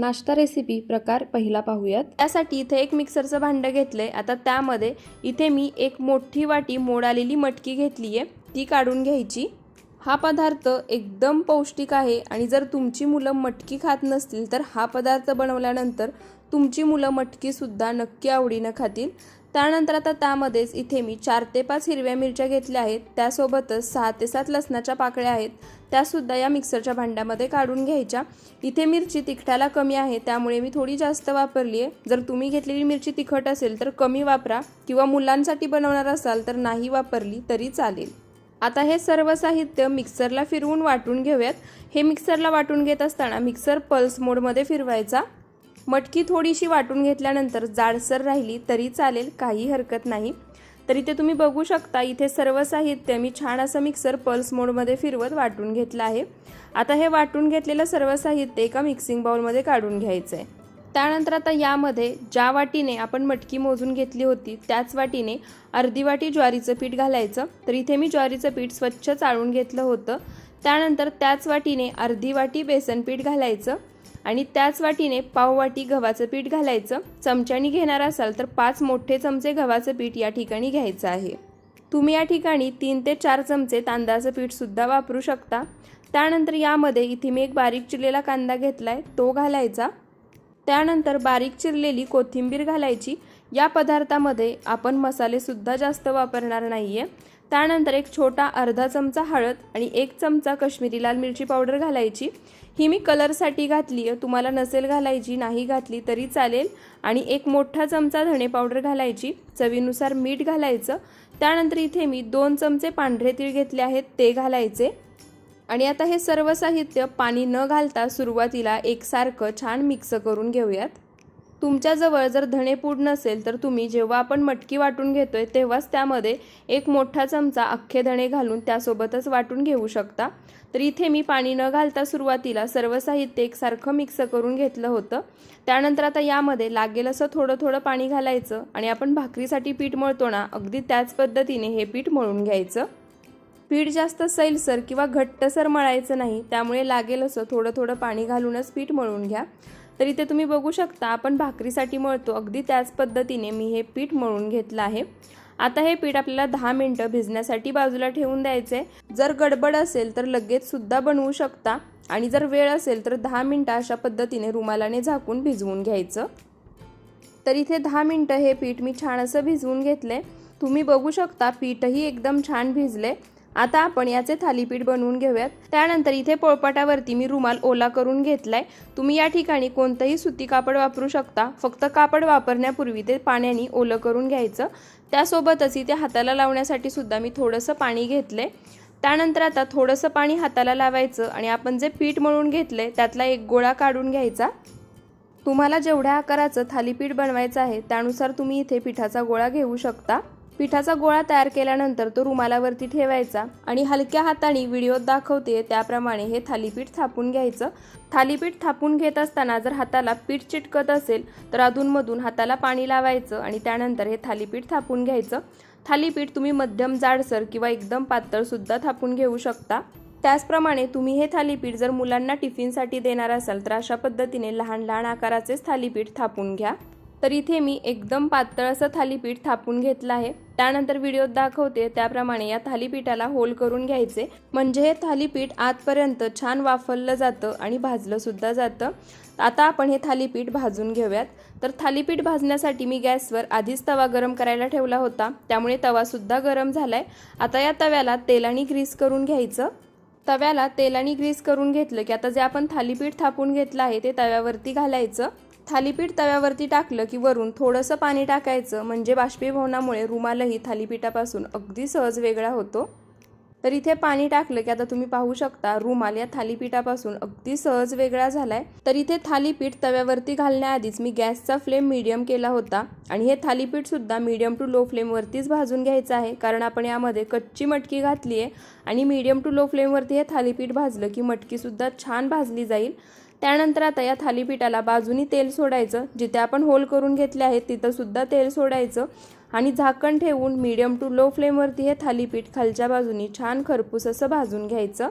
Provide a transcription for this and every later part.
नाश्ता रेसिपी प्रकार पहिला पाहूयात. त्यासाठी इथे एक मिक्सरचं भांडं घेतलंय. आता त्यामध्ये इथे मी एक मोठी वाटी मोडालेली मटकी घेतली आहे ती काढून घ्यायची. हा पदार्थ एकदम पौष्टिक आहे आणि जर तुमची मुलं मटकी खात नसतील तर हा पदार्थ बनवल्यानंतर तुमची मुलं मटकीसुद्धा नक्की आवडीनं खातील. त्यानंतर आता त्यामध्येच इथे मी चार ते पाच हिरव्या मिरच्या घेतल्या आहेत. त्यासोबतच सहा ते सात लसणाच्या पाकळ्या आहेत. त्यासुद्धा या मिक्सरच्या भांड्यामध्ये काढून घ्यायच्या. इथे मिरची तिखटाला कमी आहे त्यामुळे मी थोडी जास्त वापरली आहे. जर तुम्ही घेतलेली मिरची तिखट असेल तर कमी वापरा किंवा मुलांसाठी बनवणार असाल तर नाही वापरली तरी चालेल. आता हे सर्व साहित्य मिक्सरला फिरवून वाटून घेऊयात. हे मिक्सरला वाटून घेत असताना मिक्सर पल्स मोडमध्ये फिरवायचा. मटकी थोडीशी वाटून घेतल्यानंतर जाडसर राहिली तरी चालेल काही हरकत नाही. तर इथे तुम्ही बघू शकता इथे सर्व साहित्य मी छान असं मिक्सर पल्स मोडमध्ये फिरवत वाटून घेतलं आहे. आता हे वाटून घेतलेलं सर्व साहित्य एका मिक्सिंग बाउलमध्ये काढून घ्यायचं आहे त्यानंतर आता यामध्ये ज्या वाटीने आपण मटकी मोजून घेतली होती त्याच वाटीने अर्धी वाटी ज्वारीचं पीठ घालायचं. तर इथे मी ज्वारीचं पीठ स्वच्छ चाळून घेतलं होतं. त्यानंतर त्याच वाटीने अर्धी वाटी बेसन पीठ घालायचं. आणि त्याच वाटीने पाव वाटी गव्हाचं पीठ घालायचं. चमच्यानी घेणार असाल तर पाच मोठे चमचे गव्हाचं पीठ या ठिकाणी घ्यायचं आहे. तुम्ही या ठिकाणी तीन ते चार चमचे तांदळाचं पीठसुद्धा वापरू शकता. त्यानंतर यामध्ये इथे मी एक बारीक चिरलेला कांदा घेतला आहे तो घालायचा. त्यानंतर बारीक चिरलेली कोथिंबीर घालायची. या पदार्थामध्ये आपण मसालेसुद्धा जास्त वापरणार नाही आहे त्यानंतर एक छोटा अर्धा चमचा हळद आणि एक चमचा कश्मीरी लाल मिरची पावडर घालायची. ही मी कलरसाठी घातली आहे. तुम्हाला नसेल घालायची नाही घातली तरी चालेल. आणि एक मोठा चमचा धणे पावडर घालायची. चवीनुसार मीठ घालायचं. त्यानंतर इथे मी दोन चमचे पांढरे तीळ घेतले आहेत ते घालायचे. आणि आता हे सर्व साहित्य पाणी न घालता सुरुवातीला एकसारखं छान मिक्स करून घेऊयात. तुमच्याजवळ जर धणेपूड नसेल तर तुम्ही जेव्हा आपण मटकी वाटून घेतोय तेव्हाच त्यामध्ये एक मोठा चमचा अख्खे धणे घालून त्यासोबतच वाटून घेऊ शकता. तर इथे मी पाणी न घालता सुरुवातीला सर्व साहित्य एकसारखं मिक्स करून घेतलं होतं. त्यानंतर आता यामध्ये लागेल असं थोडं थोडं पाणी घालायचं आणि आपण भाकरीसाठी पीठ मळतो ना अगदी त्याच पद्धतीने हे पीठ मळून घ्यायचं. पीठ जास्त सैलसर किंवा घट्टसर मळायचं नाही त्यामुळे लागेल असं थोडं थोडं पाणी घालूनच पीठ मळून घ्या. तर इथे तुम्ही बघू शकता आपण भाकरीसाठी मळतो. अगदी त्याच पद्धतीने मी हे पीठ मळून घेतलं आहे. आता हे पीठ आपल्याला दहा मिनटं भिजण्यासाठी बाजूला ठेवून द्यायचं आहे जर गडबड असेल तर लगेच सुद्धा बनवू शकता आणि जर वेळ असेल तर दहा मिनटं अशा पद्धतीने रुमालाने झाकून भिजवून घ्यायचं. तर इथे दहा मिनटं हे पीठ मी छान असं भिजवून घेतले तुम्ही बघू शकता पीठही एकदम छान भिजले आता आपण याचे थालीपीठ बनवून घेऊयात. त्यानंतर इथे पोळपाटावरती मी रुमाल ओला करून घेतलाय. तुम्ही या ठिकाणी कोणतंही सुती कापड वापरू शकता. फक्त कापड वापरण्यापूर्वी ते पाण्याने ओलं करून घ्यायचं. त्यासोबतच इथे हाताला लावण्यासाठी सुद्धा मी थोडंसं पाणी घेतलंय. त्यानंतर आता थोडंसं पाणी हाताला लावायचं आणि आपण जे पीठ मळून घेतलंय त्यातला एक गोळा काढून घ्यायचा. तुम्हाला जेवढ्या आकाराचं थालीपीठ बनवायचं आहे त्यानुसार तुम्ही इथे पिठाचा गोळा घेऊ शकता. पिठाचा गोळा तयार केल्यानंतर तो रुमालावरती ठेवायचा आणि हलक्या हाताने व्हिडिओत दाखवते त्याप्रमाणे हे थालीपीठ थापून घ्यायचं. थालीपीठ थापून घेत असताना जर हाताला पीठ चिटकत असेल तर अधूनमधून हाताला पाणी लावायचं आणि त्यानंतर हे थालीपीठ थापून घ्यायचं. थालीपीठ तुम्ही मध्यम जाडसर किंवा एकदम पातळसुद्धा थापून घेऊ शकता. त्याचप्रमाणे तुम्ही हे थालीपीठ जर मुलांना टिफिनसाठी देणार असाल तर अशा पद्धतीने लहान लहान आकाराचेच थालीपीठ थापून घ्या. तर इथे मी एकदम पातळ असं थालीपीठ थापून घेतलं आहे. त्यानंतर व्हिडिओत दाखवते त्याप्रमाणे या थालीपीठाला होल करून घ्यायचे. म्हणजे हे थालीपीठ आतपर्यंत छान वाफरलं जातं आणि भाजलं सुद्धा जातं. आता आपण हे थालीपीठ भाजून घेऊयात. तर थालीपीठ भाजण्यासाठी मी गॅसवर आधीच तवा गरम करायला ठेवला होता. त्यामुळे तवासुद्धा गरम झालाय. आता या तव्याला तेलाने ग्रीस करून घ्यायचं. तव्याला तेलाने ग्रीस करून घेतलं की आता जे आपण थालीपीठ थापून घेतलं आहे ते तव्यावरती घालायचं. थालीपीठ तव्यावरती टाकलं की वरून थोडंसं पाणी टाकायचं. म्हणजे बाष्पीभवनामुळे रुमालही थालीपीठापासून अगदी सहज वेगळा होतो. तर इथे पाणी टाकलं की आता तुम्ही पाहू शकता रुमाल या थालीपीठापासून अगदी सहज वेगळा झालाय. तर इथे थालीपीठ तव्यावरती घालण्याआधीच मी गॅसचा फ्लेम मीडियम केला होता आणि हे थालीपीठ सुद्धा मीडियम टू लो फ्लेमवरतीच भाजून घ्यायचं आहे. कारण आपण यामध्ये कच्ची मटकी घातली आहे आणि मीडियम टू लो फ्लेमवरती हे थालीपीठ भाजलं की मटकीसुद्धा छान भाजली जाईल. त्यानंतर आता या थालीपीठाला बाजूनी तेल सोडायचं जिथे आपण होल करून घेतले आहेत तिथंसुद्धा तेल सोडायचं आणि झाकण ठेवून मीडियम टू लो फ्लेमवरती हे थालीपीठ खालच्या बाजूनी छान खरपूस असं भाजून घ्यायचं.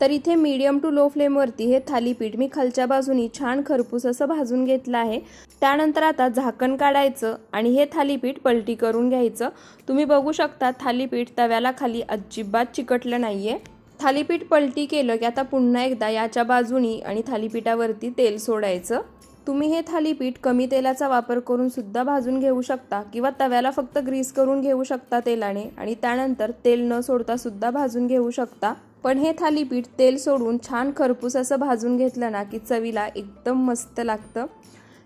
तर इथे मीडियम टू लो फ्लेमवरती हे थालीपीठ मी खालच्या बाजूनी छान खरपूस असं भाजून घेतलं आहे. त्यानंतर आता झाकण काढायचं आणि हे थालीपीठ पलटी करून घ्यायचं. तुम्ही बघू शकता थालीपीठ तव्याला खाली अजिबात चिकटलं नाही आहे थालीपीठ पलटी केलं की आता पुन्हा एकदा याच्या बाजूनी आणि थालीपीठावरती तेल सोडायचं. तुम्ही हे थालीपीठ कमी तेलाचा वापर करून सुद्धा भाजून घेऊ शकता किंवा तव्याला फक्त ग्रीस करून घेऊ शकता तेलाने आणि त्यानंतर तेल न सोडता सुद्धा भाजून घेऊ शकता. पण हे थालीपीठ तेल सोडून छान खरपूस असं भाजून घेतलं ना की चवीला एकदम मस्त लागतं.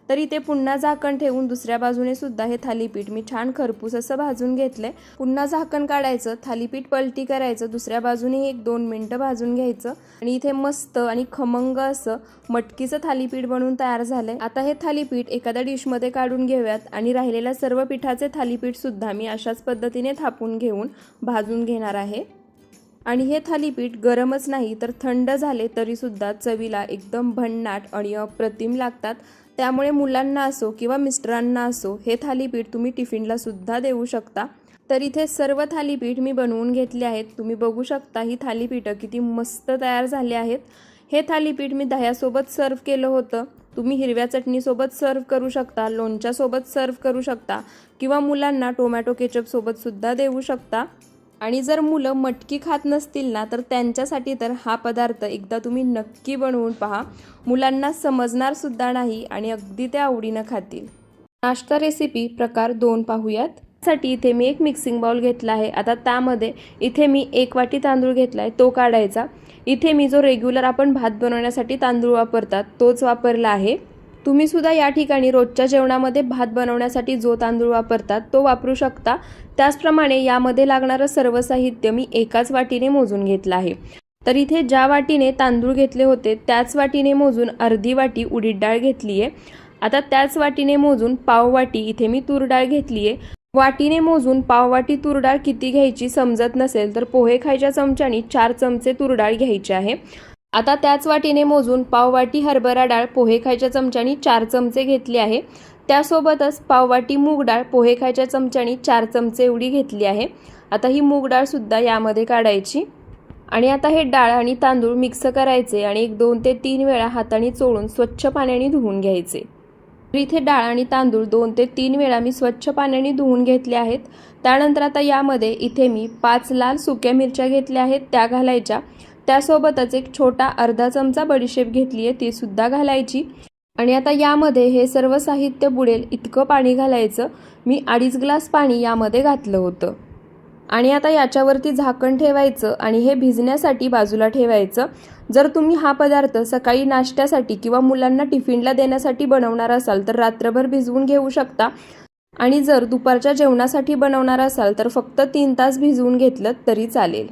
तर इथे पुन्हा झाकण ठेवून दुसऱ्या बाजूने सुद्धा हे थालीपीठ मी छान खरपूस असं भाजून घेतलंय. पुन्हा झाकण काढायचं थालीपीठ पलटी करायचं दुसऱ्या बाजूने एक दोन मिनटं भाजून घ्यायचं. आणि इथे मस्त आणि खमंग असं मटकीचं थालीपीठ बनवून तयार झालंय. आता हे थालीपीठ एखाद्या डिशमध्ये काढून घेऊयात. आणि राहिलेल्या सर्व पिठाचे थालीपीठ सुद्धा मी अशाच पद्धतीने थापून घेऊन भाजून घेणार आहे. आणि हे थालीपीठ गरमच नाही तर थंड झाले तरीसुद्धा चवीला एकदम भन्नाट आणि अप्रतिम लागतात. त्यामुळे मुलांना असो किंवा मिस्टरांना असो हे थालीपीठ तुम्ही टिफिनला सुद्धा देऊ शकता. तर इथे सर्व थालीपीठ मी बनवून घेतले आहेत. तुम्ही बघू शकता ही थालीपीठं किती मस्त तयार झाली आहेत. हे थालीपीठ मी दह्यासोबत सर्व केलं होतं. तुम्ही हिरव्या चटणीसोबत सर्व करू शकता लोणच्यासोबत सर्व करू शकता किंवा मुलांना टोमॅटो केचपसोबतसुद्धा देऊ शकता. आणि जर मुलं मटकी खात नसतील ना तर त्यांच्यासाठी तर हा पदार्थ एकदा तुम्ही नक्की बनवून पहा. मुलांना समजणारसुद्धा नाही आणि अगदी ते आवडीनं खातील. नाश्ता रेसिपी प्रकार दोन पाहूयात. साठी इथे मी एक मिक्सिंग बाउल घेतला आहे. आता त्यामध्ये इथे मी एक वाटी तांदूळ घेतला आहे तो काढायचा. इथे मी जो रेग्युलर आपण भात बनवण्यासाठी तांदूळ वापरतात तोच वापरला आहे. तुम्ही सुद्धा या ठिकाणी रोजच्या जेवणामध्ये भात बनवण्यासाठी जो तांदूळ वापरतात तो वापरू शकता. त्याचप्रमाणे यामध्ये लागणारं सर्व साहित्य मी एकाच वाटीने मोजून घेतलं आहे. तर इथे ज्या वाटीने तांदूळ घेतले होते त्याच वाटीने मोजून अर्धी वाटी उडीद डाळ घेतली आहे. आता त्याच वाटीने मोजून पाव वाटी इथे मी तूर डाळ घेतली आहे. वाटीने मोजून पाववाटी तूर डाळ किती घ्यायची समजत नसेल तर पोहे खायच्या चमच्यानी चार चमचे तूर डाळ घ्यायची आहे. आता त्याच वाटीने मोजून पाववाटी हरभरा डाळ पोहे खायच्या चमच्यानी चार चमचे घेतले आहे. त्यासोबतच पाववाटी मूग डाळ पोहे खायच्या चमच्यानी चार चमचे एवढी घेतली आहे. आता ही मूग डाळसुद्धा यामध्ये काढायची. आणि आता हे डाळ आणि तांदूळ मिक्स करायचे आणि एक दोन ते तीन वेळा हाताने चोळून स्वच्छ पाण्याने धुवून घ्यायचे. तर इथे डाळ आणि तांदूळ दोन ते तीन वेळा मी स्वच्छ पाण्याने धुवून घेतले आहेत. त्यानंतर आता यामध्ये इथे मी पाच लाल सुक्या मिरच्या घेतल्या आहेत. त्या घालायच्या. त्यासोबतच एक छोटा अर्धा चमचा बडीशेप घेतली आहे ती सुद्धा घालायची. आणि आता यामध्ये हे सर्व साहित्य बुडेल इतकं पाणी घालायचं मी अडीच ग्लास पाणी यामध्ये घातलं होतं. आणि आता याच्यावरती झाकण ठेवायचं आणि हे भिजण्यासाठी बाजूला ठेवायचं. जर तुम्ही हा पदार्थ सकाळी नाश्त्यासाठी किंवा मुलांना टिफिनला देण्यासाठी बनवणार असाल तर रात्रभर भिजवून घेऊ शकता. आणि जर दुपारच्या जेवणासाठी बनवणार असाल तर फक्त तीन तास भिजवून घेतलं तरी चालेल.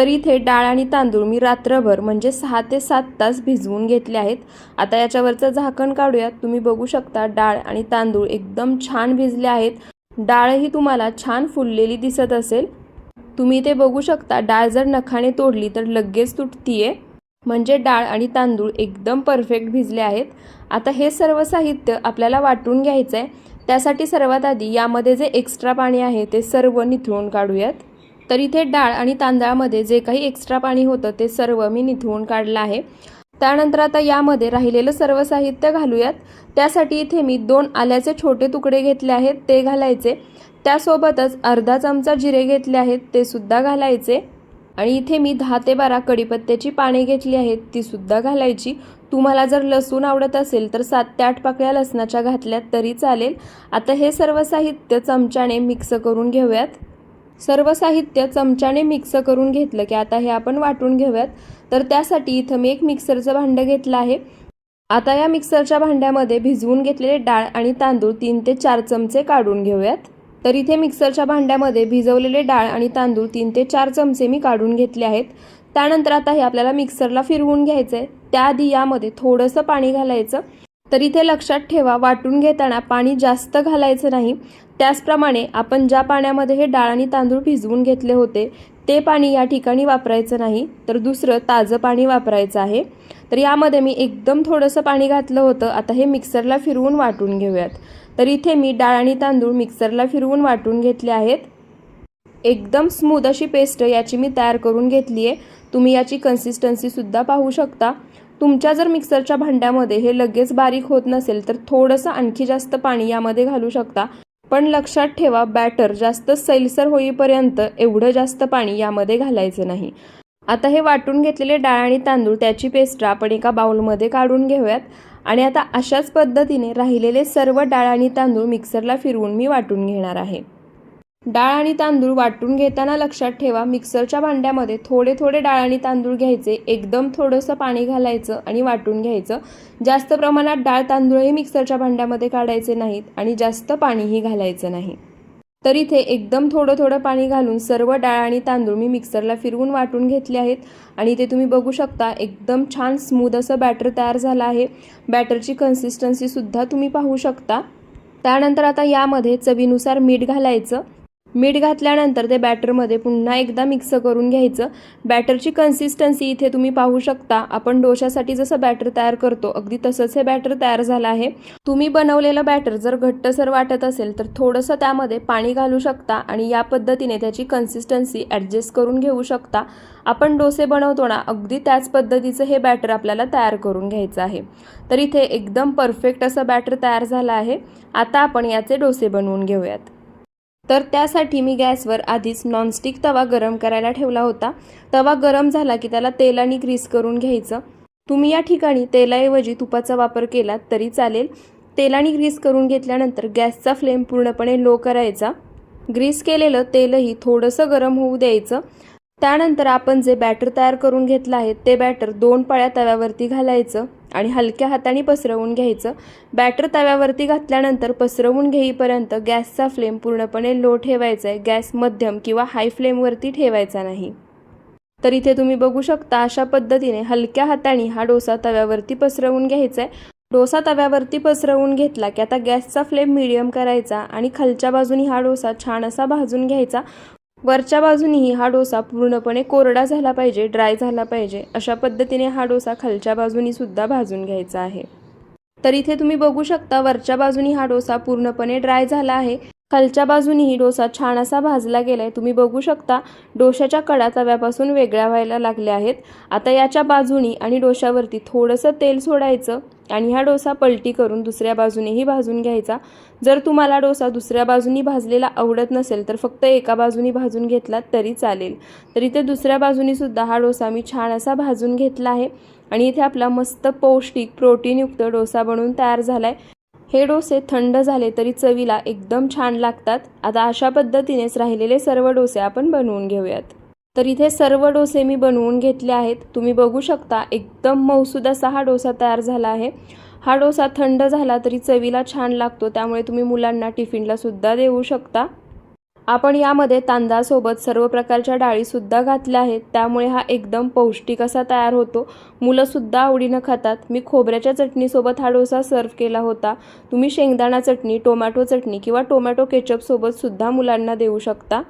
तर इथे डाळ आणि तांदूळ मी रात्रभर म्हणजे सहा ते सात तास भिजवून घेतले आहेत. आता याच्यावरचं झाकण काढूयात. तुम्ही बघू शकता डाळ आणि तांदूळ एकदम छान भिजले आहेत. डाळही तुम्हाला छान फुललेली दिसत असेल. तुम्ही ते बघू शकता डाळ जर नखाने तोडली तर लगेच तुटतीये. म्हणजे डाळ आणि तांदूळ एकदम परफेक्ट भिजले आहेत. आता हे सर्व साहित्य आपल्याला वाटून घ्यायचं आहे त्यासाठी सर्वात आधी यामध्ये जे एक्स्ट्रा पाणी आहे ते सर्व निथळून काढूयात. तर इथे डाळ आणि तांदळामध्ये जे काही एक्स्ट्रा पाणी होतं ते सर्व मी निथळून काढलं आहे. त्यानंतर आता यामध्ये राहिलेलं सर्व साहित्य घालूयात. त्यासाठी इथे मी दोन आल्याचे छोटे तुकडे घेतले आहेत ते घालायचे. त्यासोबतच अर्धा चमचा जिरे घेतले आहेत ते सुद्धा घालायचे. आणि इथे मी दहा ते बारा कडीपत्त्याची पाने घेतली आहेत ती सुद्धा घालायची. तुम्हाला जर लसूण आवडत असेल तर सात ते आठ पाकळ्या लसणाच्या घातल्यात तरी चालेल. आता हे सर्व साहित्य चमच्याने मिक्स करून घेऊयात. सर्व साहित्य चमच्याने मिक्स करून घेतलं की आता हे आपण वाटून घेऊयात. तर त्यासाठी इथं मी एक मिक्सरचं भांडं घेतलं आहे. आता या मिक्सरच्या भांड्यामध्ये भिजवून घेतलेले डाळ आणि तांदूळ तीन ते चार चमचे काढून घेऊयात. तर इथे मिक्सरच्या भांड्यामध्ये भिजवलेले डाळ आणि तांदूळ तीन ते चार चमचे मी काढून घेतले आहेत. त्यानंतर आता हे आपल्याला मिक्सरला फिरवून घ्यायचं आहे त्याआधी यामध्ये थोडंसं पाणी घालायचं. तर इथे लक्षात ठेवा वाटून घेताना पाणी जास्त घालायचं नाही. त्याचप्रमाणे आपण ज्या पाण्यामध्ये हे डाळ आणि तांदूळ भिजवून घेतले होते ते पाणी या ठिकाणी वापरायचं नाही. तर दुसरं ताजं पाणी वापरायचं आहे. तर यामध्ये मी एकदम थोडंसं पाणी घातलं होतं. आता हे मिक्सरला फिरवून वाटून घेऊयात. तर इथे मी डाळ आणि तांदूळ मिक्सरला फिरवून वाटून घेतले आहेत. एकदम स्मूथ अशी पेस्ट याची मी तयार करून घेतली आहे तुम्ही याची कन्सिस्टन्सीसुद्धा पाहू शकता. तुमच्या जर मिक्सरच्या भांड्यामध्ये हे लगेच बारीक होत नसेल तर थोडंसं आणखी जास्त पाणी यामध्ये घालू शकता. पण लक्षात ठेवा बॅटर जास्त सैलसर होईपर्यंत एवढं जास्त पाणी यामध्ये घालायचं नाही. आता हे वाटून घेतलेले डाळ आणि तांदूळ त्याची पेस्ट आपण एका बाउलमध्ये काढून घेऊयात. आणि आता अशाच पद्धतीने राहिलेले सर्व डाळ आणि तांदूळ मिक्सरला फिरवून मी वाटून घेणार आहे. डाळ आणि तांदूळ वाटून घेताना लक्षात ठेवा मिक्सरच्या भांड्यामध्ये थोडे थोडे डाळ आणि तांदूळ घ्यायचे. एकदम थोडंसं पाणी घालायचं आणि वाटून घ्यायचं. जास्त प्रमाणात डाळ तांदूळही मिक्सरच्या भांड्यामध्ये काढायचे नाहीत आणि जास्त पाणीही घालायचं नाही. तर इथे एकदम थोडं थोडं पाणी घालून सर्व डाळ आणि तांदूळ मी मिक्सरला फिरवून वाटून घेतले आहेत आणि ते तुम्ही बघू शकता एकदम छान स्मूद असं बॅटर तयार झालं आहे. बॅटरची कन्सिस्टन्सीसुद्धा तुम्ही पाहू शकता. त्यानंतर आता यामध्ये चवीनुसार मीठ घालायचं. मीठ घातल्यानंतर ते बॅटरमध्ये पुन्हा एकदा मिक्स करून घ्यायचं. बॅटरची कन्सिस्टन्सी इथे तुम्ही पाहू शकता. आपण डोशासाठी जसं बॅटर तयार करतो अगदी तसंच हे बॅटर तयार झालं आहे. तुम्ही बनवलेलं बॅटर जर घट्टसर वाटत असेल तर थोडंसं त्यामध्ये पाणी घालू शकता आणि या पद्धतीने त्याची कन्सिस्टन्सी ॲडजस्ट करून घेऊ शकता. आपण डोसे बनवतो ना अगदी त्याच पद्धतीचं हे बॅटर आपल्याला तयार करून घ्यायचं आहे. तर इथे एकदम परफेक्ट असं बॅटर तयार झालं आहे. आता आपण याचे डोसे बनवून घेऊयात. तर त्यासाठी मी गॅसवर आधीच नॉनस्टिक तवा गरम करायला ठेवला होता. तवा गरम झाला की त्याला तेलाने ग्रीस करून घ्यायचं. तुम्ही या ठिकाणी तेलाऐवजी तुपाचा वापर केलात तरी चालेल. तेलाने ग्रीस करून घेतल्यानंतर गॅसचा फ्लेम पूर्णपणे लो करायचा. ग्रीस केलेलं तेलही थोडंसं गरम होऊ द्यायचं. त्यानंतर आपण जे बॅटर तयार करून घेतलं आहे ते बॅटर दोन पळ्या तव्यावरती घालायचं आणि हलक्या हाताने पसरवून घ्यायचं. बॅटर तव्यावरती घातल्यानंतर पसरवून घेईपर्यंत गॅसचा फ्लेम पूर्णपणे लो ठेवायचा आहे. गॅस मध्यम किंवा हाय फ्लेमवरती ठेवायचा नाही. तर इथे तुम्ही बघू शकता अशा पद्धतीने हलक्या हाताने हा डोसा तव्यावरती पसरवून घ्यायचा आहे. डोसा तव्यावरती पसरवून घेतला की आता गॅसचा फ्लेम मिडियम करायचा आणि खालच्या बाजूनी हा डोसा छान असा भाजून घ्यायचा. वरच्या बाजूनीही हा डोसा पूर्णपणे कोरडा झाला पाहिजे ड्राय झाला पाहिजे अशा पद्धतीने हा डोसा खालच्या बाजूनी सुद्धा भाजून घ्यायचा आहे. तर इथे तुम्ही बघू शकता वरच्या बाजूनी हा डोसा पूर्णपणे ड्राय झाला आहे. खालच्या बाजूनीही डोसा छान असा भाजला गेलाय. तुम्ही बघू शकता डोशाच्या कडा तव्यापासून वेगळ्या व्हायला लागल्या आहेत. आता याच्या बाजूनी आणि डोशावरती थोडंसं तेल सोडायचं. आणि हा डोसा पलटी करून दुसऱ्या बाजूनेही भाजून घ्यायचा. जर तुम्हाला डोसा दुसऱ्या बाजूनी भाजलेला आवडत नसेल तर फक्त एका बाजूनी भाजून घेतलात तरी चालेल. तर इथे दुसऱ्या बाजूनीसुद्धा हा डोसा मी छान असा भाजून घेतला आहे आणि इथे आपला मस्त पौष्टिक प्रोटीनयुक्त डोसा बनवून तयार झालाय. हे डोसे थंड झाले तरी चवीला एकदम छान लागतात. आता अशा पद्धतीनेच राहिलेले सर्व डोसे आपण बनवून घेऊयात. तर इथे सर्व डोसे मी बनवून घेतले आहेत. तुम्ही बघू शकता एकदम मऊसूद असा हा डोसा तयार झाला आहे. हा डोसा थंड झाला तरी चवीला छान लागतो त्यामुळे तुम्ही मुलांना टिफिनला सुद्धा देऊ शकता. आपण यामध्ये तांदळासोबत सर्व प्रकारच्या डाळीसुद्धा घातल्या आहेत. त्यामुळे हा एकदम पौष्टिक असा तयार होतो. मुलंसुद्धा आवडीनं खातात. मी खोबऱ्याच्या चटणीसोबत हा डोसा सर्व केला होता. तुम्ही शेंगदाणा चटणी टोमॅटो चटणी किंवा टोमॅटो केचपसोबतसुद्धा मुलांना देऊ शकता.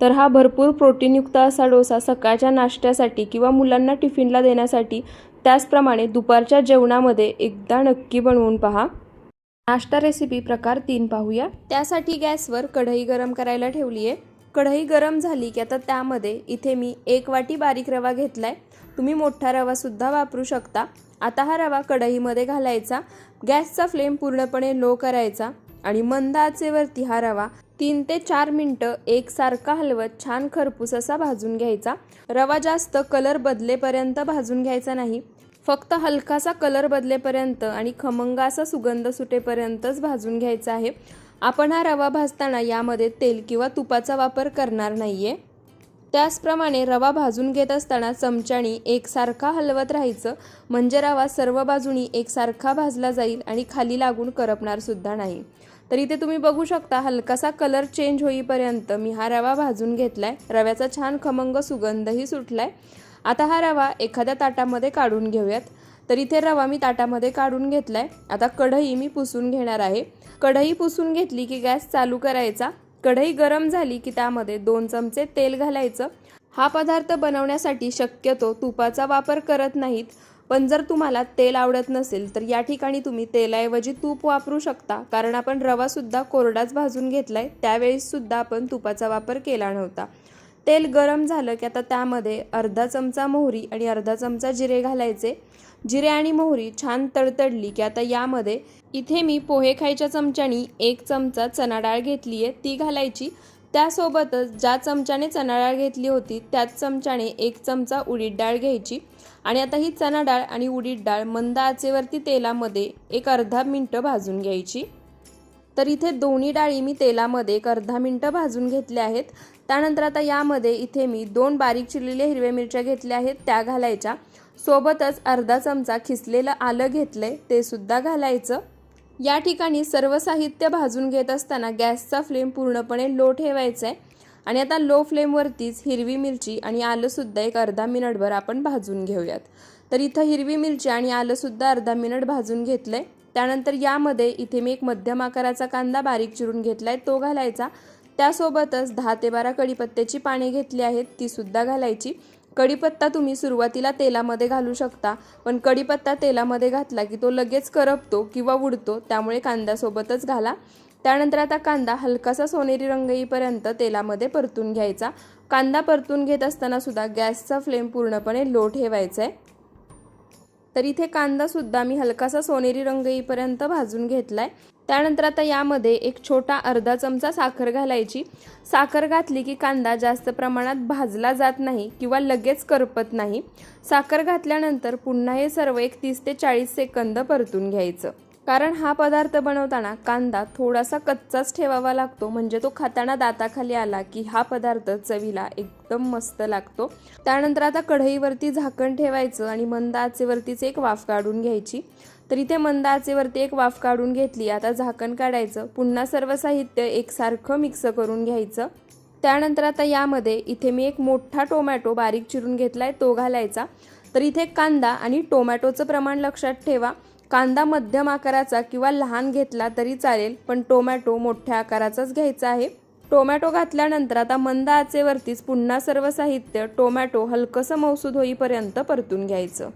तर हा भरपूर प्रोटीनयुक्त असा डोसा सकाळच्या नाश्त्यासाठी किंवा मुलांना टिफिनला देण्यासाठी त्याचप्रमाणे दुपारच्या जेवणामध्ये एकदा नक्की बनवून पहा. नाश्ता रेसिपी प्रकार तीन पाहूया. त्यासाठी गॅसवर कढई गरम करायला ठेवली आहे कढई गरम झाली की आता त्यामध्ये इथे मी एक वाटी बारीक रवा घेतला आहे तुम्ही मोठा रवासुद्धा वापरू शकता. आता हा रवा कढईमध्ये घालायचा. गॅसचा फ्लेम पूर्णपणे लो करायचा. आणि मंद आचेवरती हा रवा तीन ते चार मिनटं एकसारखा हलवत छान खरपूस असा भाजून घ्यायचा. रवा जास्त कलर बदलेपर्यंत भाजून घ्यायचा नाही. फक्त हलकासा कलर बदलेपर्यंत आणि खमंग असा सुगंध सुटेपर्यंतच भाजून घ्यायचा आहे. आपण हा रवा भाजताना यामध्ये तेल किंवा तुपाचा वापर करणार नाहीये. त्याचप्रमाणे रवा भाजून घेत असताना चमच्यानी एकसारखा हलवत राहायचं. म्हणजे रवा सर्व बाजूनी एकसारखा भाजला जाईल आणि खाली लागून करपणार सुद्धा नाही. तर इथे तुम्ही बघू शकता हलकासा कलर चेंज होईपर्यंत मी हा रवा भाजून घेतलाय. रव्याचा छान खमंग सुगंधही सुटलाय. आता हा रवा एखाद्या ताटामध्ये काढून घेऊयात. तर इथे रवा मी ताटामध्ये काढून घेतलाय. आता कढई मी पुसून घेणार आहे. कढई पुसून घेतली की गॅस चालू करायचा. कढई गरम झाली की त्यामध्ये दोन चमचे तेल घालायचं. हा पदार्थ बनवण्यासाठी शक्यतो तुपाचा वापर करत नाहीत. पण जर तुम्हाला तेल आवडत नसेल तर या ठिकाणी तुम्ही तेलाऐवजी तूप वापरू शकता. कारण आपण रवासुद्धा कोरडाच भाजून घेतला आहे त्यावेळीसुद्धा आपण तुपाचा वापर केला नव्हता. तेल गरम झालं की आता त्यामध्ये अर्धा चमचा मोहरी आणि अर्धा चमचा जिरे घालायचे. जिरे आणि मोहरी छान तडतडली की आता यामध्ये इथे मी पोहे खायच्या चमच्यानी एक चमचा चणा डाळ घेतली आहे ती घालायची. त्यासोबतच ज्या चमच्याने चणा डाळ घेतली होती त्याच चमच्याने एक चमचा उडीद डाळ घ्यायची. आणि आता ही चणा डाळ आणि उडीद डाळ मंद आचेवरती तेलामध्ये एक अर्धा मिनटं भाजून घ्यायची. तर इथे दोन्ही डाळी मी तेलामध्ये एक अर्धा मिनटं भाजून घेतल्या आहेत. त्यानंतर आता यामध्ये इथे मी दोन बारीक चिरलेल्या हिरव्या मिरच्या घेतल्या आहेत त्या घालायच्या. सोबतच अर्धा चमचा खिसलेलं आलं घेतलं आहे ते सुद्धा घालायचं. या ठिकाणी सर्व साहित्य भाजून घेत असताना गॅसचा फ्लेम पूर्णपणे लो ठेवायचा आहे आणि आता लो फ्लेमवरतीच हिरवी मिरची आणि आलंसुद्धा एक अर्धा मिनिटभर आपण भाजून घेऊयात. तर इथं हिरवी मिरची आणि आलंसुद्धा अर्धा मिनिट भाजून घेतलं आहे त्यानंतर यामध्ये इथे मी एक मध्यम आकाराचा कांदा बारीक चिरून घेतला आहे तो घालायचा. त्यासोबतच दहा ते बारा कढीपत्त्याची पाने घेतली आहेत. तीसुद्धा घालायची. कढीपत्ता तुम्ही सुरुवातीला तेलामध्ये घालू शकता. पण कढीपत्ता तेलामध्ये घातला की तो लगेच करपतो किंवा उडतो. त्यामुळे कांद्यासोबतच घाला. त्यानंतर आता कांदा हलकासा सोनेरी रंग येईपर्यंत तेलामध्ये परतून घ्यायचा. कांदा परतून घेत असताना सुद्धा गॅसचा फ्लेम पूर्णपणे लो ठेवायचा आहे तर इथे कांदासुद्धा मी हलकासा सोनेरी रंग येईपर्यंत भाजून घेतलाय. त्यानंतर आता यामध्ये एक छोटा अर्धा चमचा साखर घालायची. साखर घातली की कांदा जास्त प्रमाणात भाजला जात नाही किंवा लगेच करपत नाही. साखर घातल्यानंतर पुन्हा हे सर्व एक तीस ते चाळीस सेकंद परतून घ्यायचं. कारण हा पदार्थ बनवताना कांदा थोडासा कच्चाच ठेवावा लागतो. म्हणजे तो खाताना दाताखाली आला की हा पदार्थ चवीला एकदम मस्त लागतो. त्यानंतर आता कढईवरती झाकण ठेवायचं आणि मंद आचेवरतीच एक वाफ काढून घ्यायची. तर इथे मंद आचेवरती एक वाफ काढून घेतली आता झाकण काढायचं. पुन्हा सर्व साहित्य एकसारखं मिक्स करून घ्यायचं. त्यानंतर आता यामध्ये इथे मी एक मोठा टोमॅटो बारीक चिरून घेतला आहे तो घालायचा. तर इथे कांदा आणि टोमॅटोचं प्रमाण लक्षात ठेवा. कांदा मध्यम आकाराचा किंवा लहान घेतला तरी चालेल पण टोमॅटो मोठ्या आकाराचाच घ्यायचा आहे. टोमॅटो घातल्यानंतर आता मंद आचेवरतीच पुन्हा सर्व साहित्य टोमॅटो हलकंसं मौसूद होईपर्यंत परतून घ्यायचं.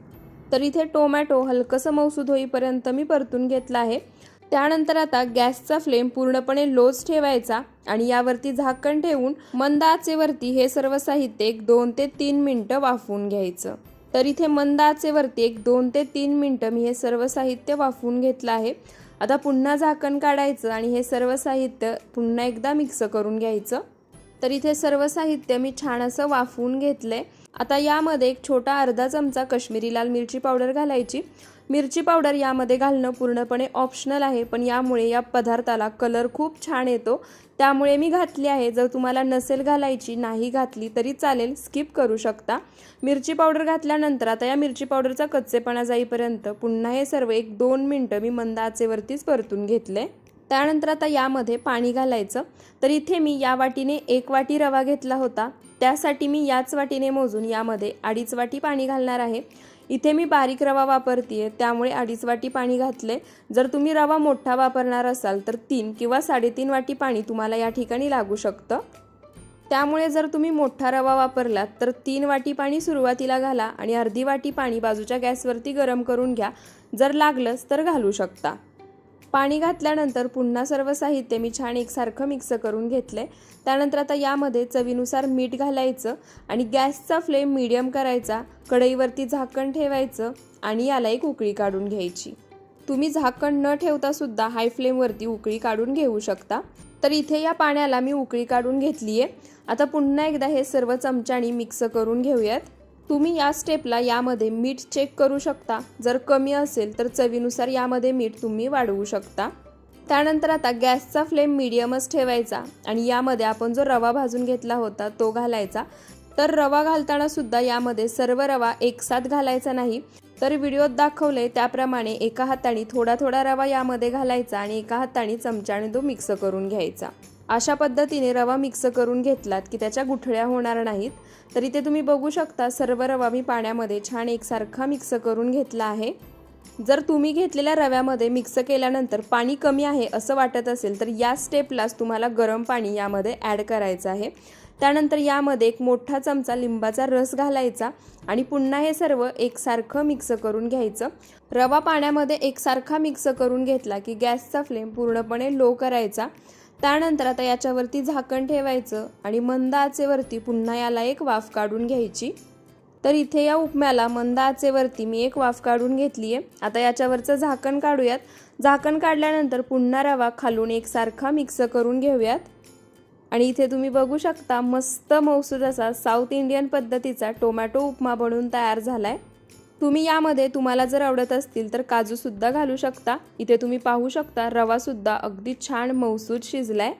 तर इथे टोमॅटो हलकंसं मौसूद होईपर्यंत मी परतून घेतला आहे. त्यानंतर आता गॅसचा फ्लेम पूर्णपणे लोज ठेवायचा आणि यावरती झाकण ठेवून मंद आचेवरती हे सर्व साहित्य एक दोन ते तीन मिनटं वाफवून घ्यायचं. तर इथे मंद आचेवरती एक दोन ते तीन मिनटं मी हे सर्व साहित्य वाफवून घेतलं आहे. आता पुन्हा झाकण काढायचं आणि हे सर्व साहित्य पुन्हा एकदा मिक्स करून घ्यायचं. तर इथे सर्व साहित्य मी छान असं वाफवून घेतलंय. आता यामध्ये एक छोटा अर्धा चमचा कश्मीरी लाल मिरची पावडर घालायची. मिरची पावडर यामध्ये घालणं पूर्णपणे ऑप्शनल आहे पण यामुळे या पदार्थाला कलर खूप छान येतो. त्यामुळे मी घातली आहे. जर तुम्हाला नसेल घालायची नाही घातली तरी चालेल. स्किप करू शकता. मिरची पावडर घातल्यानंतर आता या मिरची पावडरचा कच्चेपणा जाईपर्यंत पुन्हा हे सर्व एक दोन मिनटं मी मंद आचेवरतीच परतून घेतले. त्यानंतर आता यामध्ये पाणी घालायचं. तर इथे मी या वाटीने एक वाटी रवा घेतला होता. त्यासाठी मी याच वाटीने मोजून यामध्ये अडीच वाटी पाणी घालणार आहे. इथे मी बारीक रवा वापरते त्यामुळे अडीच वाटी पाणी घातले. जर तुम्ही रवा मोठा वापरणार असाल तर तीन किंवा साडेतीन वाटी पाणी तुम्हाला या ठिकाणी लागू शकतं. त्यामुळे जर तुम्ही मोठा रवा वापरलात तर तीन वाटी पाणी सुरुवातीला घाला आणि अर्धी वाटी पाणी बाजूच्या गॅसवरती गरम करून घ्या. जर लागलंच तर घालू शकता. पाणी घातल्यानंतर पुन्हा सर्व साहित्य मी छान एकसारखं मिक्स करून घेतलं आहे त्यानंतर आता यामध्ये चवीनुसार मीठ घालायचं आणि गॅसचा फ्लेम मीडियम करायचा कढईवरती झाकण ठेवायचं आणि याला एक उकळी काढून घ्यायची. तुम्ही झाकण न ठेवता सुद्धा हाय फ्लेमवरती उकळी काढून घेऊ शकता. तर इथे या पाण्याला मी उकळी काढून घेतली आहे आता पुन्हा एकदा हे सर्व चमच्यानी मिक्स करून घेऊयात. तुम्ही या स्टेपला यामध्ये मीठ चेक करू शकता. जर कमी असेल तर चवीनुसार यामध्ये मीठ तुम्ही वाढवू शकता. त्यानंतर आता गॅसचा फ्लेम मिडियमच ठेवायचा आणि यामध्ये आपण जो रवा भाजून घेतला होता तो घालायचा. तर रवा घालताना सुद्धा यामध्ये सर्व रवा एकसाथ घालायचा नाही. तर व्हिडिओत दाखवले त्याप्रमाणे एका हाताने थोडा थोडा रवा यामध्ये घालायचा आणि एका हाताने चमच्याने तो मिक्स करून घ्यायचा. अशा पद्धतीने रवा मिक्स करून घेतलात की त्याच्या गुठळ्या होणार नाहीत. तर इथे तुम्ही बघू शकता सर्व रवा मी पाण्यामध्ये छान एकसारखा मिक्स करून घेतला आहे. जर तुम्ही घेतलेल्या रव्यामध्ये मिक्स केल्यानंतर पाणी कमी आहे असं वाटत असेल तर या स्टेपलाच तुम्हाला गरम पाणी यामध्ये ॲड करायचं आहे. त्यानंतर यामध्ये एक मोठा चमचा लिंबाचा रस घालायचा आणि पुन्हा हे सर्व एकसारखं मिक्स करून घ्यायचं. रवा पाण्यामध्ये एकसारखा मिक्स करून घेतला की गॅसचा फ्लेम पूर्णपणे लो करायचा. त्यानंतर आता याच्यावरती झाकण ठेवायचं आणि मंद आचेवरती पुन्हा याला एक वाफ काढून घ्यायची. तर इथे या उपम्याला मंद आचेवरती मी एक वाफ काढून घेतली आहे आता याच्यावरचं झाकण काढूयात. झाकण काढल्यानंतर पुन्हा रवा खालून एकसारखा मिक्स करून घेऊयात. आणि इथे तुम्ही बघू शकता मस्त मौसूद असा साऊथ इंडियन पद्धतीचा टोमॅटो उपमा बनून तयार झाला आहे तुम्ही यामध्ये तुम्हाला जर आवडत असतील तर काजूसुद्धा घालू शकता. इथे तुम्ही पाहू शकता रवासुद्धा अगदी छान मौसूद शिजलाय.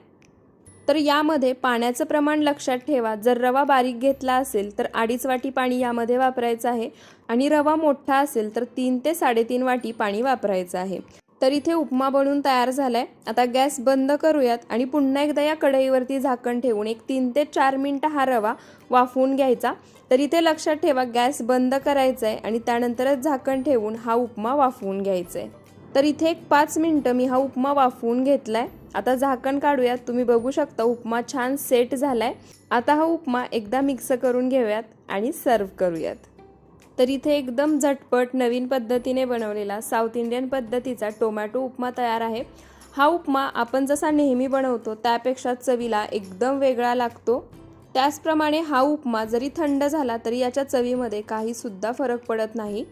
तर यामध्ये पाण्याचं प्रमाण लक्षात ठेवा. जर रवा बारीक घेतला असेल तर अडीच वाटी पाणी यामध्ये वापरायचं आहे. आणि रवा मोठा असेल तर तीन ते साडेतीन वाटी पाणी वापरायचं आहे. तर इथे उपमा बनवून तयार झाला आहे आता गॅस बंद करूयात आणि पुन्हा एकदा या कढईवरती झाकण ठेवून एक तीन ते चार मिनटं हा रवा वाफवून घ्यायचा. तर इथे लक्षात ठेवा गॅस बंद करायचा आहे आणि त्यानंतरच झाकण ठेवून हा उपमा वाफवून घ्यायचा आहे तर इथे एक पाच मिनटं मी हा उपमा वाफवून घेतला आहे आता झाकण काढूयात. तुम्ही बघू शकता उपमा छान सेट झाला आहे आता हा उपमा एकदा मिक्स करून घेऊयात आणि सर्व करूयात. तर इथे एकदम झटपट नवीन पद्धतीने बनवलेला साऊथ इंडियन पद्धतीचा टोमॅटो उपमा तयार आहे. हा उपमा आपण जसा नेहमी बनवतो त्यापेक्षा चवीला एकदम वेगळा लागतो. त्याचप्रमाणे हा उपमा जरी थंड झाला तरी याच्या चवीमध्ये काहीसुद्धा फरक पडत नाही.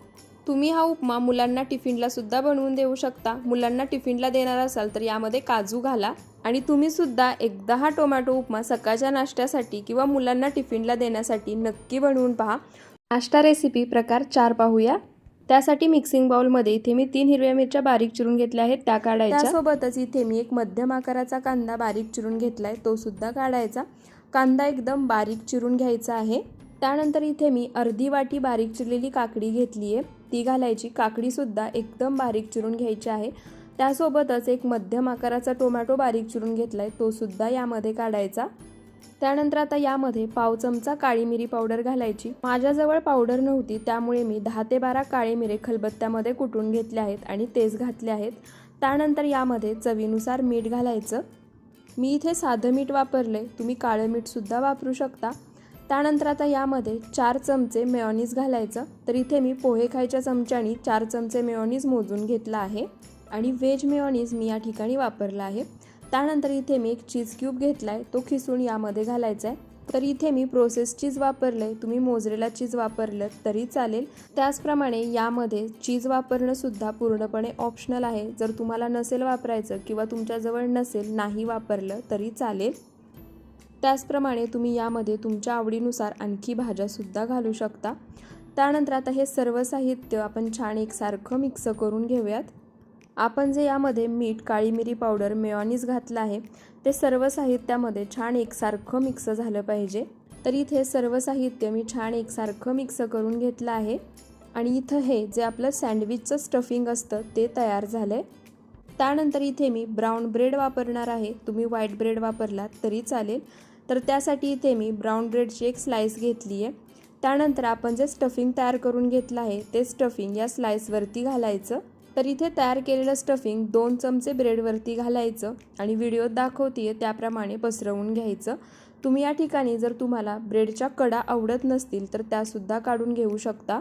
तुम्ही हा उपमा मुलांना टिफिनला सुद्धा बनवून देऊ शकता. मुलांना टिफिनला देणार असाल तर यामध्ये काजू घाला. आणि तुम्ही सुद्धा एकदा हा टोमॅटो उपमा सकाळच्या नाश्त्यासाठी किंवा मुलांना टिफिनला देण्यासाठी नक्की बनवून पहा. आष्टा रेसिपी प्रकार चार पाहूया. त्यासाठी मिक्सिंग बाउलमध्ये इथे मी तीन हिरव्या मिरच्या बारीक चिरून घेतल्या आहेत त्या काढायच्या. त्यासोबतच इथे मी एक मध्यम आकाराचा कांदा बारीक चिरून घेतलाय तो सुद्धा काढायचा. कांदा एकदम बारीक चिरून घ्यायचा आहे. त्यानंतर इथे मी अर्धी वाटी बारीक चिरलेली काकडी घेतली आहे. ती घालायची. काकडीसुद्धा एकदम बारीक चिरून घ्यायची आहे. त्यासोबतच एक मध्यम आकाराचा टोमॅटो बारीक चिरून घेतला आहे तोसुद्धा यामध्ये काढायचा. त्यानंतर आता यामध्ये पाव चमचा काळी मिरी पावडर घालायची. माझ्याजवळ पावडर नव्हती त्यामुळे मी दहा ते बारा काळे मिरे खलबत्त्यामध्ये कुटून घेतले आहेत आणि तेच घातले आहेत. त्यानंतर यामध्ये चवीनुसार मीठ घालायचं. मी इथे साधं मीठ वापरले तुम्ही काळं मीठसुद्धा वापरू शकता. त्यानंतर आता यामध्ये चार चमचे मेयोनीज घालायचं. तर इथे मी पोहे खायच्या चमच्यानी चार चमचे मेयोनीज मोजून घेतला आहे आणि व्हेज मेयोनीज मी या ठिकाणी वापरला आहे. त्यानंतर इथे मी एक चीज क्यूब घेतला आहे तो खिसून यामध्ये घालायचा आहे तर इथे मी प्रोसेस चीज वापरलं आहे तुम्ही मोजरेला चीज वापरलं तरी चालेल. त्याचप्रमाणे यामध्ये चीज वापरणं सुद्धा पूर्णपणे ऑप्शनल आहे. जर तुम्हाला नसेल वापरायचं किंवा तुमच्याजवळ नसेल नाही वापरलं तरी चालेल. त्याचप्रमाणे तुम्ही यामध्ये तुमच्या आवडीनुसार आणखी भाज्यासुद्धा घालू शकता. त्यानंतर आता हे सर्व साहित्य आपण छान एकसारखं मिक्स करून घेऊयात. आपण जे यामध्ये मीठ काळी मिरी पावडर मेऑनीज घातलं आहे ते सर्व साहित्यामध्ये छान एकसारखं मिक्स झालं पाहिजे. तर इथे सर्व साहित्य मी छान एकसारखं मिक्स करून घेतलं आहे आणि इथं हे जे आपलं सँडविचचं स्टफिंग असतं ते तयार झालं आहे त्यानंतर इथे मी ब्राऊन ब्रेड वापरणार आहे. तुम्ही व्हाईट ब्रेड वापरलात तरी चालेल. तर त्यासाठी इथे मी ब्राऊन ब्रेडची एक स्लाईस घेतली आहे. त्यानंतर आपण जे स्टफिंग तयार करून घेतलं आहे ते स्टफिंग या स्लाईसवरती घालायचं. तर इथे तयार केलेलं स्टफिंग दोन चमचे ब्रेडवरती घालायचं आणि व्हिडिओत दाखवते त्याप्रमाणे पसरवून घ्यायचं. तुम्ही या ठिकाणी जर तुम्हाला ब्रेडच्या कडा आवडत नसतील तर त्यासुद्धा काढून घेऊ शकता.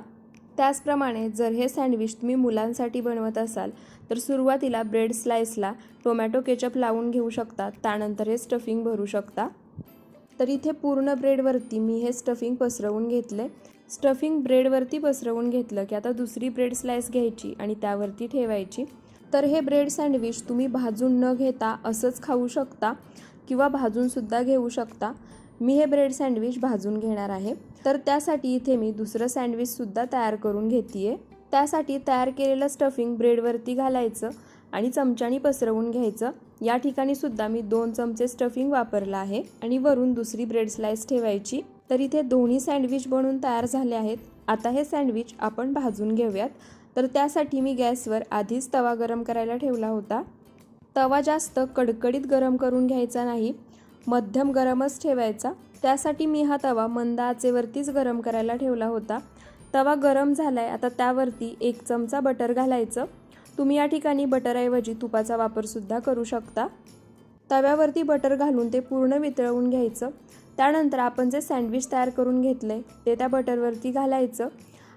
त्याचप्रमाणे जर हे सँडविच तुम्ही मुलांसाठी बनवत असाल तर सुरुवातीला ब्रेड स्लाइसला टोमॅटो केचप लावून घेऊ शकता त्यानंतर हे स्टफिंग भरू शकता. तर इथे पूर्ण ब्रेडवरती मी हे स्टफिंग पसरवून घेतले. स्टफिंग ब्रेडवरती पसरवून घेतलं की आता दुसरी ब्रेड स्लाइस घ्यायची आणि त्यावरती ठेवायची. तर हे ब्रेड सँडविच तुम्ही भाजून न घेता असंच खाऊ शकता किंवा भाजूनसुद्धा घेऊ शकता. मी हे ब्रेड सँडविच भाजून घेणार आहे. तर त्यासाठी इथे मी दुसरं सँडविचसुद्धा तयार करून घेते आहे त्यासाठी तयार केलेलं स्टफिंग ब्रेडवरती घालायचं आणि चमच्यानी पसरवून घ्यायचं. या ठिकाणी सुद्धा मी दोन चमचे स्टफिंग वापरलं आहे आणि वरून दुसरी ब्रेड स्लाइस ठेवायची. तर इथे दोन्ही सँडविच बनवून तयार झाले आहेत. आता हे सँडविच आपण भाजून घेऊयात. तर त्यासाठी मी गॅसवर आधीच तवा गरम करायला ठेवला होता. तवा जास्त कडकडीत गरम करून घ्यायचा नाही. मध्यम गरमच ठेवायचा. त्यासाठी मी हा तवा मंद आचेवरतीच गरम करायला ठेवला होता. तवा गरम झाला आहे आता त्यावरती एक चमचा बटर घालायचं. तुम्ही या ठिकाणी बटरऐवजी तुपाचा वापरसुद्धा करू शकता. तव्यावरती बटर घालून ते पूर्ण वितळवून घ्यायचं. त्यानंतर आपण जे सँडविच तयार करून घेतलं आहे ते त्या बटरवरती घालायचं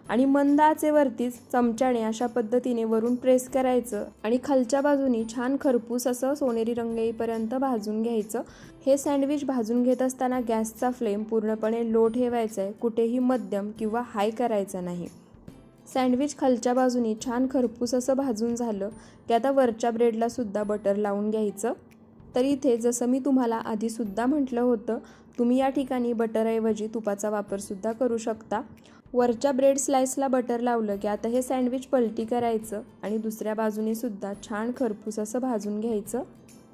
आणि मंद आचेवरतीच चमच्याने अशा पद्धतीने वरून प्रेस करायचं आणि खालच्या बाजूनी छान खरपूस असं सोनेरी रंग येईपर्यंत भाजून घ्यायचं. हे सँडविच भाजून घेत असताना गॅसचा फ्लेम पूर्णपणे लो ठेवायचा आहे कुठेही मध्यम किंवा हाय करायचा नाही. सँडविच खालच्या बाजूनी छान खरपूस असं भाजून झालं की आता वरच्या ब्रेडला सुद्धा बटर लावून घ्यायचं. तर इथे जसं मी तुम्हाला आधीसुद्धा म्हटलं होतं तुम्ही या ठिकाणी बटरऐवजी तुपाचा वापरसुद्धा करू शकता. वरच्या ब्रेड स्लाइसला बटर लावलं की आता हे सँडविच पलटी करायचं आणि दुसऱ्या बाजूने सुद्धा छान खरपूस असं भाजून घ्यायचं.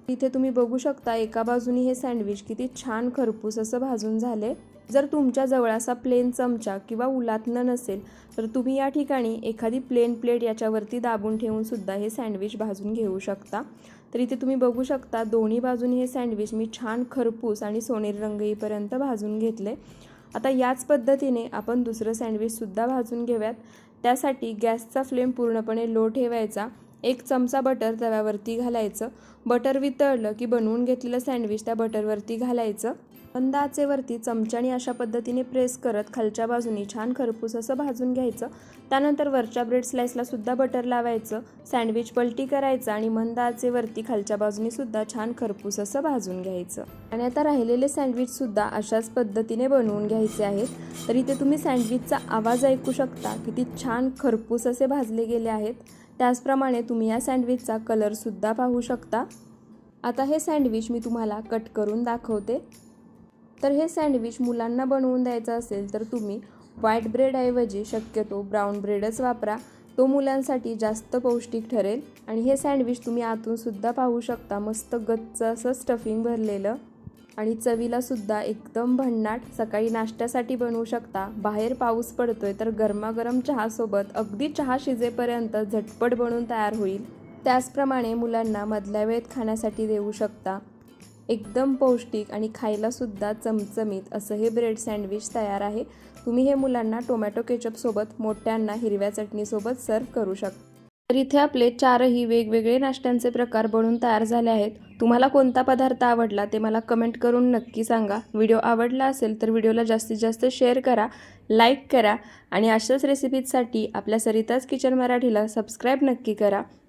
इथे तुम्ही बघू शकता एका बाजूनी हे सँडविच किती छान खरपूस असं भाजून झाले. जर तुमच्या जवळ असा प्लेन चमचा किंवा उलातनं नसेल तर तुम्ही या ठिकाणी एखादी प्लेन प्लेट याच्यावरती दाबून ठेवून सुद्धा हे सँडविच भाजून घेऊ शकता. तर इथे तुम्ही बघू शकता दोन्ही बाजूनी हे सँडविच मी छान खरपूस आणि सोनेरी रंग येईपर्यंत भाजून घेतले. आता याच पद्धतीने आपण दुसरं सँडविचसुद्धा भाजून घेऊयात. त्यासाठी गॅसचा फ्लेम पूर्णपणे लो ठेवायचा. एक चमचा बटर तव्यावरती घालायचं. बटर वितळलं की बनवून घेतलेलं सँडविच त्या बटरवरती घालायचं. मंद आचेवरती चमच्याने अशा पद्धतीने प्रेस करत खालच्या बाजूनी छान खरपूस असं भाजून घ्यायचं. त्यानंतर वरच्या ब्रेड स्लाइसला सुद्धा बटर लावायचं. सँडविच पलटी करायचं आणि मंद आचेवरती खालच्या बाजूनी सुद्धा छान खरपूस असं भाजून घ्यायचं. आणि आता राहिलेले सँडविच सुद्धा अशाच पद्धतीने बनवून घ्यायचे आहेत. तर इथे तुम्ही सँडविचचा आवाज ऐकू शकता किती छान खरपूस असे भाजले गेले आहेत. त्याचप्रमाणे तुम्ही या सँडविचचा कलरसुद्धा पाहू शकता. आता हे सँडविच मी तुम्हाला कट करून दाखवते. तर हे सँडविच मुलांना बनवून द्यायचं असेल तर तुम्ही व्हाईट ब्रेडऐवजी शक्यतो ब्राऊन ब्रेडच वापरा. तो मुलांसाठी जास्त पौष्टिक ठरेल. आणि हे सँडविच तुम्ही आतूनसुद्धा पाहू शकता. मस्त गच्च असं स्टफिंग भरलेलं. आणि चवीलासुद्धा एकदम भन्नाट. सकाळी नाश्त्यासाठी बनवू शकता. बाहेर पाऊस पडतोय तर गरमागरम चहासोबत अगदी चहा शिजेपर्यंत झटपट बनून तयार होईल. त्याचप्रमाणे मुलांना मधल्या वेळेत खाण्यासाठी देऊ शकता. एकदम पौष्टिक आणि खायलासुद्धा चमचमीत असं हे ब्रेड सँडविच तयार आहे. तुम्ही हे मुलांना टोमॅटो केचपसोबत मोठ्यांना हिरव्या चटणीसोबत सर्व करू शकता तर इथे आपले चारही वेगवेगळे नाश्त्यांचे प्रकार बनून तयार झाले आहेत. तुम्हाला कोणता पदार्थ आवडला ते मला कमेंट करून नक्की सांगा. व्हिडिओ आवडला असेल तर व्हिडिओला जास्तीत जास्त शेअर करा लाईक करा आणि अशाच रेसिपीजसाठी आपल्या सरिताज किचन मराठीला सबस्क्राईब नक्की करा.